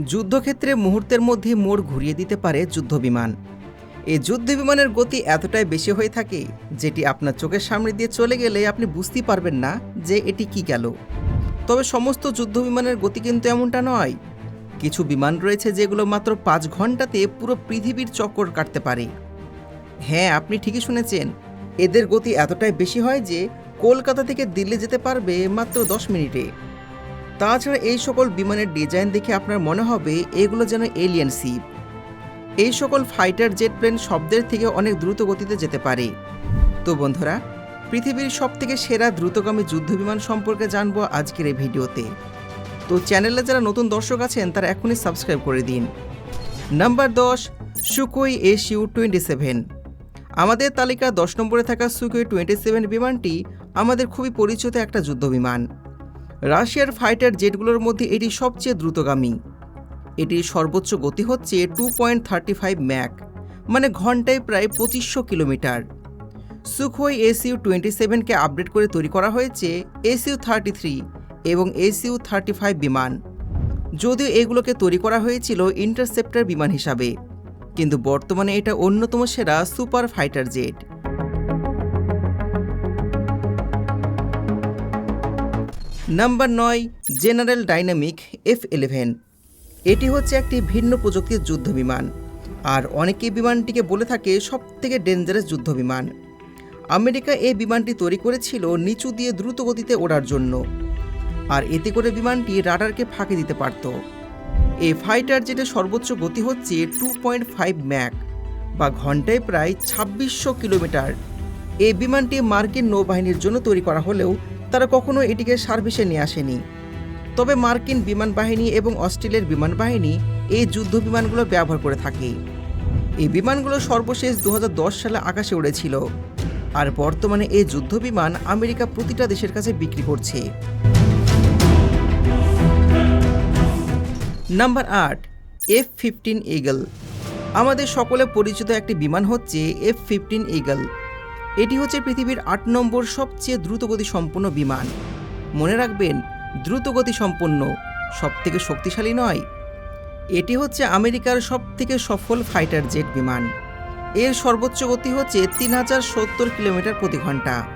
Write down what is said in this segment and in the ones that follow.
যুদ্ধক্ষেত্রে মুহূর্তের মধ্যে মোড় ঘুরিয়ে দিতে পারে যুদ্ধবিমান। এই যুদ্ধ বিমানের গতি এতটাই বেশি হয়ে থাকে যেটি আপনার চোখের সামনে দিয়ে চলে গেলে আপনি বুঝতেই পারবেন না যে এটি কি গেল। তবে সমস্ত যুদ্ধ বিমানের গতি কিন্তু এমনটা নয়। কিছু বিমান রয়েছে যেগুলো মাত্র পাঁচ ঘন্টাতে পুরো পৃথিবীর চক্কর কাটতে পারে। হ্যাঁ আপনি ঠিকই শুনেছেন। এদের গতি এতটাই বেশি হয় যে কলকাতা থেকে দিল্লি যেতে পারবে মাত্র দশ মিনিটে। তাছাড়া এই সকল বিমানের ডিজাইন দেখে আপনার মনে হবে এগুলো যেন এলিয়েন শিপ এই সকল ফাইটার জেট প্লেন শব্দের থেকে অনেক দ্রুত গতিতে যেতে পারে। তো বন্ধুরা, পৃথিবীর সবথেকে সেরা দ্রুতগামী যুদ্ধবিমান সম্পর্কে জানব আজকের এই ভিডিওতে। তো চ্যানেলে যারা নতুন দর্শক আছেন, তারা এখনই সাবস্ক্রাইব করে দিন। নাম্বার দশ সুকোই এসইউ টোয়েন্টি সেভেন আমাদের তালিকা দশ নম্বরে থাকা সুকোই টোয়েন্টি সেভেন বিমানটি আমাদের খুবই পরিচিত একটা যুদ্ধবিমান রাশিয়ার ফাইটার জেটগুলোর মধ্যে এটি সবচেয়ে দ্রুতগামী। এটির সর্বোচ্চ গতি হচ্ছে two point thirty five Mach মানে ঘন্টায় প্রায় পঁচিশশো কিলোমিটার। সুখোই এসইউ টোয়েন্টি সেভেনকে আপডেট করে তৈরি করা হয়েছে এসইউ থার্টি থ্রি এবং এসইউ থার্টি ফাইভ বিমান। যদিও এগুলোকে তৈরি করা হয়েছিল ইন্টারসেপ্টার বিমান হিসাবে, কিন্তু বর্তমানে এটা অন্যতম সেরা সুপার ফাইটার জেট। নাম্বার নয়, জেনারেল ডাইনামিক এফ ইলেভেন। এটি হচ্ছে একটি ভিন্ন প্রযুক্তির যুদ্ধ বিমান। আর অনেকেই বিমানটিকে বলে থাকে সবথেকে ডেঞ্জারাস যুদ্ধ বিমান। আমেরিকা এই বিমানটি তৈরি করেছিল নিচু দিয়ে দ্রুত গতিতে ওড়ার জন্য। আর এতে করে বিমানটি রাডারকে ফাঁকি দিতে পারত। এই ফাইটার যেটা সর্বোচ্চ গতি হচ্ছে টু পয়েন্ট ফাইভ ম্যাক, বা ঘন্টায় প্রায় ছাব্বিশশো কিলোমিটার। এই বিমানটি মার্কিন নৌবাহিনীর জন্য তৈরি করা হলেও তারা কখনো এটিকে সার্ভিসে নিয়ে আসেনি। তবে মার্কিন বিমান বাহিনী এবং অস্ট্রেলিয়ার বিমান বাহিনী এই যুদ্ধ বিমানগুলো ব্যবহার করে থাকে। এই বিমানগুলো সর্বশেষ দু হাজার দশ সালে আকাশে উড়েছিল। আর বর্তমানে এই যুদ্ধ বিমান আমেরিকা প্রতিটা দেশের কাছে বিক্রি করছে। নাম্বার আট, এফ ফিফটিন ইগল। আমাদের সকলে পরিচিত একটি বিমান হচ্ছে এফ ফিফটিন ইগল। এটি হচ্ছে পৃথিবীর আট নম্বর সবচেয়ে দ্রুতগতি সম্পন্ন বিমান। মনে রাখবেন দ্রুতগতি সম্পন্ন সবথেকে শক্তিশালী নয়। এটি হচ্ছে আমেরিকার সবথেকে সফল ফাইটার জেট বিমান। এর সর্বোচ্চ গতি হচ্ছে তিন হাজার সত্তর কিলোমিটার প্রতি ঘণ্টা।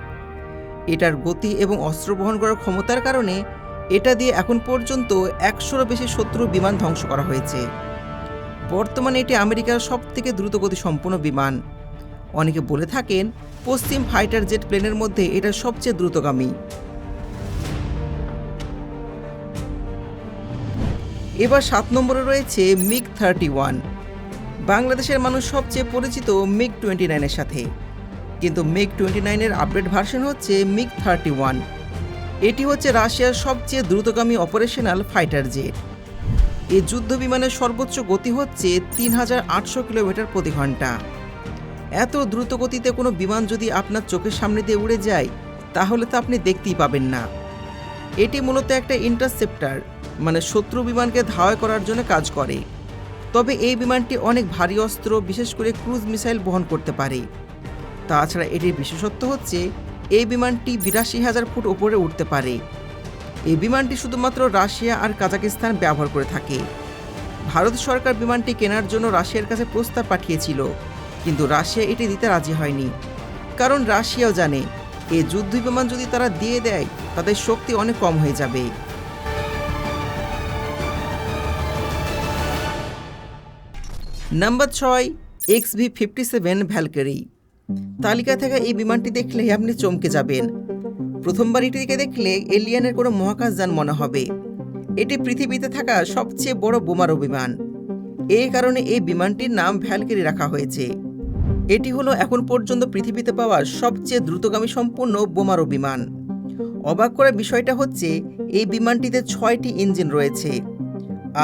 এটার গতি এবং অস্ত্র বহন করার ক্ষমতার কারণে এটা দিয়ে এখন পর্যন্ত একশোরও বেশি শত্রু বিমান ধ্বংস করা হয়েছে। বর্তমানে এটি আমেরিকার সবথেকে দ্রুতগতি সম্পন্ন বিমান। অনেকে বলে থাকেন পশ্চিম ফাইটার জেট প্লেনের মধ্যে এটা সবচেয়ে দ্রুতগামী। এবার সাত নম্বরে রয়েছে মিগ থার্টি ওয়ান। বাংলাদেশের মানুষ সবচেয়ে পরিচিত মিগ টোয়েন্টি নাইনের সাথে। কিন্তু মিগ টোয়েন্টি নাইনের আপডেট ভার্সন হচ্ছে মিগ থার্টি ওয়ান। এটি হচ্ছে রাশিয়ার সবচেয়ে দ্রুতগামী অপারেশনাল ফাইটার জেট। এই যুদ্ধ বিমানের সর্বোচ্চ গতি হচ্ছে তিন হাজার আটশো কিলোমিটার প্রতি ঘণ্টা। এত দ্রুত গতিতে কোনো বিমান যদি আপনার চোখের সামনে দিয়ে উড়ে যায়, তাহলে তো আপনি দেখতেই পাবেন না। এটি মূলত একটা ইন্টারসেপ্টার মানে শত্রু বিমানকে ধাওয়া করার জন্য কাজ করে। তবে এই বিমানটি অনেক ভারী অস্ত্র, বিশেষ করে ক্রুজ মিসাইল বহন করতে পারে। তাছাড়া এটির বিশেষত্ব হচ্ছে, এই বিমানটি বিরাশি হাজার ফুট ওপরে উঠতে পারে। এই বিমানটি শুধুমাত্র রাশিয়া আর কাজাকিস্তান ব্যবহার করে থাকে। ভারত সরকার বিমানটি কেনার জন্য রাশিয়ার কাছে প্রস্তাব পাঠিয়েছিল। কিন্তু রাশিয়া এটি দিতে রাজি হয়নি। কারণ রাশিয়াও জানে এই যুদ্ধ বিমান যদি তারা দিয়ে দেয় তাদের শক্তি অনেক কম হয়ে যাবে। নাম্বার ছয়, X V fifty seven Valkyrie. তালিকা থেকে এই বিমানটি দেখলে আপনি চমকে যাবেন। প্রথমবার এটিকে দেখলে এলিয়ানের কোনো মহাকাশযান মনে হবে। এটি পৃথিবীতে থাকা সবচেয়ে বড় বোমারো বিমান। এই কারণে এই বিমানটির নাম ভ্যালকেরি রাখা হয়েছে। এটি হলো এখন পর্যন্ত পৃথিবীতে পাওয়া সবচেয়ে দ্রুতগামী সম্পূর্ণ বোমারো বিমান। অবাক করার বিষয়টা হচ্ছে, এই বিমানটিতে ছয়টি ইঞ্জিন রয়েছে।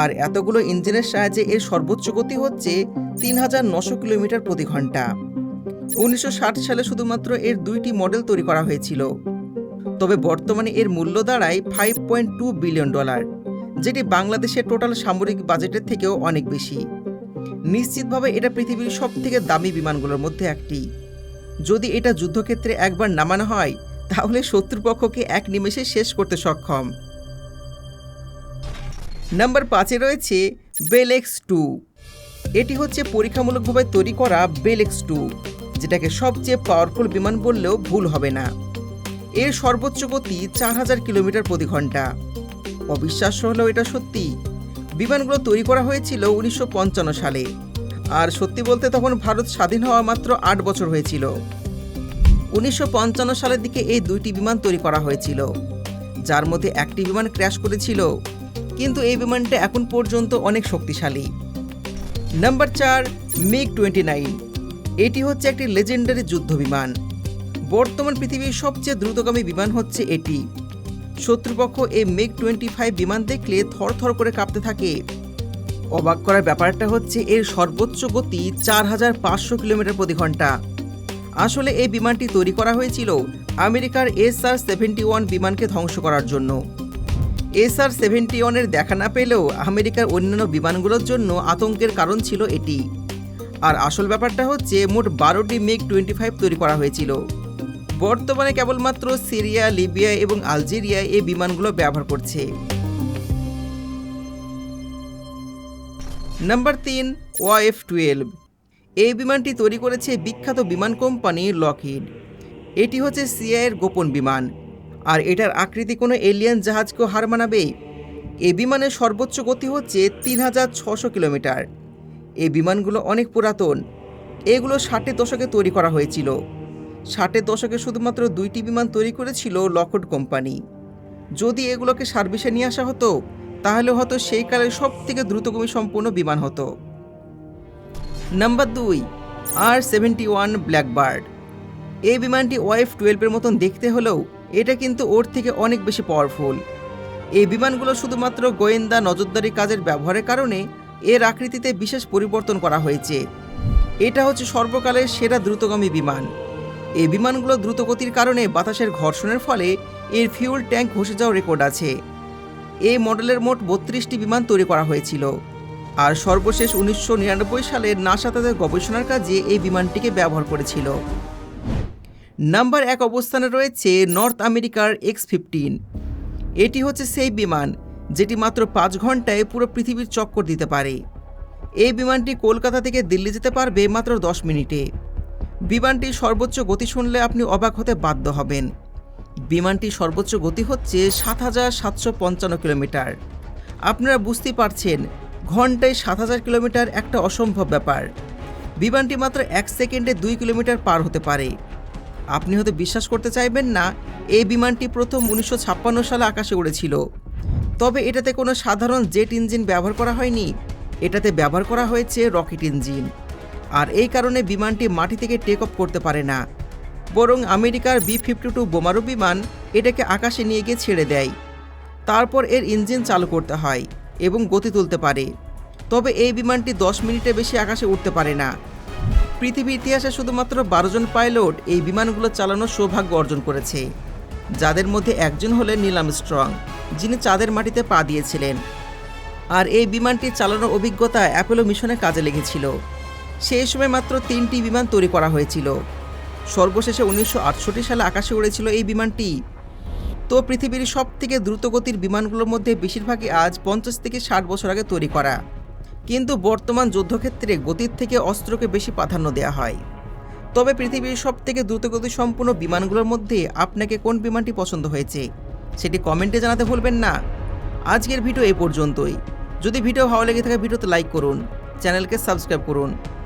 আর এতগুলো ইঞ্জিনের সাহায্যে এর সর্বোচ্চ গতি হচ্ছে তিন হাজার নশো কিলোমিটার প্রতি ঘণ্টা। উনিশশো ষাট সালে শুধুমাত্র এর দুইটি মডেল তৈরি করা হয়েছিল। তবে বর্তমানে এর মূল্য দাঁড়ায় five point two billion dollar, যেটি বাংলাদেশের টোটাল সামরিক বাজেটের থেকেও অনেক বেশি। নিশ্চিতভাবে এটা পৃথিবীর সব থেকে দামি বিমানগুলোর মধ্যে একটি। যদি এটা যুদ্ধক্ষেত্রে একবার নামানো হয়, তাহলে শত্রুপক্ষকে এক নিমেষে শেষ করতে সক্ষম। নাম্বার পাঁচে রয়েছে বেল এক্স টু। এটি হচ্ছে পরীক্ষামূলকভাবে তৈরি করা বেল এক্স টু, যেটাকে সবচেয়ে পাওয়ারফুল বিমান বললেও ভুল হবে না। এর সর্বোচ্চ গতি চার হাজার কিলোমিটার প্রতি ঘণ্টা। অবিশ্বাস্য হলেও এটা সত্যি। বিমানগুলো তৈরি করা হয়েছিল উনিশশো পঞ্চান্ন সালে। আর সত্যি বলতে তখন ভারত স্বাধীন হওয়া মাত্র আট বছর হয়েছিল। উনিশশো পঞ্চান্ন সালের দিকে এই দুইটি বিমান তৈরি করা হয়েছিল। যার মধ্যে একটি বিমান ক্র্যাশ করেছিল। কিন্তু এই বিমানটা এখন পর্যন্ত অনেক শক্তিশালী। নাম্বার চার, মিগ টোয়েন্টি নাইন। এটি হচ্ছে একটি লেজেন্ডারি যুদ্ধ বিমান। বর্তমান পৃথিবীর সবচেয়ে দ্রুতগামী বিমান হচ্ছে এটি। শত্রুপক্ষ এই মেক টোয়েন্টি ফাইভ বিমান দেখলে থরথর করে কাঁপতে থাকে। অবাক করার ব্যাপারটা হচ্ছে এর সর্বোচ্চ গতি চার হাজার পাঁচশো কিলোমিটার প্রতি ঘণ্টা। আসলে এই বিমানটি তৈরি করা হয়েছিল আমেরিকার এস আর সেভেন্টি ওয়ান বিমানকে ধ্বংস করার জন্য। এস আর সেভেন্টি ওয়ানের দেখা না পেলেও আমেরিকার অন্যান্য বিমানগুলোর জন্য আতঙ্কের কারণ ছিল এটি। আর আসল ব্যাপারটা হচ্ছে মোট বারোটি মেক টোয়েন্টি ফাইভ তৈরি করা হয়েছিল। বর্তমানে কেবলমাত্র সিরিয়া, লিবিয়া এবং আলজেরিয়া এই বিমানগুলো ব্যবহার করছে। নাম্বার তিন ওয়াইফ টুয়েলভ। এই বিমানটি তৈরি করেছে বিখ্যাত বিমান কোম্পানি লকহিড। এটি হচ্ছে সিআইয়ের গোপন বিমান। আর এটার আকৃতি কোনো এলিয়ান জাহাজকেও হার মানাবে? এ বিমানের সর্বোচ্চ গতি হচ্ছে তিন হাজার ছশো কিলোমিটার। এই বিমানগুলো অনেক পুরাতন। এগুলো ষাটের দশকে তৈরি করা হয়েছিল। ষাটের দশকে শুধুমাত্র দুইটি বিমান তৈরি করেছিল লকড কোম্পানি। যদি এগুলোকে সার্ভিসে নিয়ে আসা হতো, তাহলে হয়তো সেই কালের সব থেকে দ্রুতগমী সম্পূর্ণ বিমান হতো। নাম্বার দুই, আর সেভেন্টি ওয়ান ব্ল্যাকবার্ড। এই বিমানটি ওয়াইফ টুয়েলভের মতন দেখতে হলেও এটা কিন্তু ওর থেকে অনেক বেশি পাওয়ারফুল। এই বিমানগুলো শুধুমাত্র গোয়েন্দা নজরদারি কাজের ব্যবহারের কারণে এর আকৃতিতে বিশেষ পরিবর্তন করা হয়েছে। এটা হচ্ছে সর্বকালের সেরা দ্রুতগামী বিমান। এই বিমানগুলো দ্রুতগতির কারণে বাতাসের ঘর্ষণের ফলে এর ফিউল ট্যাঙ্ক ঘষে যাওয়ার রেকর্ড আছে। এই মডেলের মোট বত্রিশটি বিমান তৈরি করা হয়েছিল। আর সর্বশেষ উনিশশো নিরানব্বই সালে নাসা তাদের গবেষণার কাজে এই বিমানটিকে ব্যবহার করেছিল। নাম্বার এক অবস্থানে রয়েছে নর্থ আমেরিকার এক্স ফিফটিন। এটি হচ্ছে সেই বিমান, যেটি মাত্র পাঁচ ঘন্টায় পুরো পৃথিবীর চক্কর দিতে পারে। এই বিমানটি কলকাতা থেকে দিল্লি যেতে পারবে মাত্র দশ মিনিটে। বিমানটির সর্বোচ্চ গতি শুনলে আপনি অবাক হতে বাধ্য হবেন। বিমানটির সর্বোচ্চ গতি হচ্ছে সাত হাজার সাতশো পঞ্চান্ন কিলোমিটার। আপনারা বুঝতে পারছেন, ঘন্টায় সাত হাজার কিলোমিটার একটা অসম্ভব ব্যাপার। বিমানটি মাত্র এক সেকেন্ডে দুই কিলোমিটার পার হতে পারে। আপনি হয়তো বিশ্বাস করতে চাইবেন না, এই বিমানটি প্রথম উনিশশো ছাপ্পান্ন সালে আকাশে উড়েছিল। তবে এটাতে কোনো সাধারণ জেট ইঞ্জিন ব্যবহার করা হয়নি। এটাতে ব্যবহার করা হয়েছে রকেট ইঞ্জিন। আর এই কারণে বিমানটি মাটি থেকে টেক অফ করতে পারে না। বরং আমেরিকার বি ফিফটি টু বোমারু বিমান এটাকে আকাশে নিয়ে গিয়ে ছেড়ে দেয়। তারপর এর ইঞ্জিন চালু করতে হয় এবং গতি তুলতে পারে। তবে এই বিমানটি দশ মিনিটে বেশি আকাশে উঠতে পারে না। পৃথিবীর ইতিহাসে শুধুমাত্র বারো জন পাইলট এই বিমানগুলো চালানোর সৌভাগ্য অর্জন করেছে। যাদের মধ্যে একজন হলেন নীলাম স্ট্রং, যিনি চাঁদের মাটিতে পা দিয়েছিলেন। আর এই বিমানটি চালানোর অভিজ্ঞতা অ্যাপোলো মিশনে কাজে লেগেছিল। সেই সময় মাত্র তিনটি বিমান তৈরি করা হয়েছিল। সর্বশেষে উনিশশো আটষট্টি সালে আকাশে উড়েছিল এই বিমানটি। তো পৃথিবীর সব থেকে দ্রুতগতির বিমানগুলোর মধ্যে বেশিরভাগই আজ পঞ্চাশ থেকে ষাট বছর আগে তৈরি করা। কিন্তু বর্তমান যুদ্ধক্ষেত্রে গতির থেকে অস্ত্রকে বেশি প্রাধান্য দেওয়া হয়। তবে পৃথিবীর সব থেকে দ্রুতগতি সম্পূর্ণ বিমানগুলোর মধ্যে আপনাকে কোন বিমানটি পছন্দ হয়েছে, সেটি কমেন্টে জানাতে ভুলবেন না। আজকের ভিডিও এ পর্যন্তই। যদি ভিডিও ভালো লেগে থাকে, ভিডিওতে লাইক করুন, চ্যানেলকে সাবস্ক্রাইব করুন।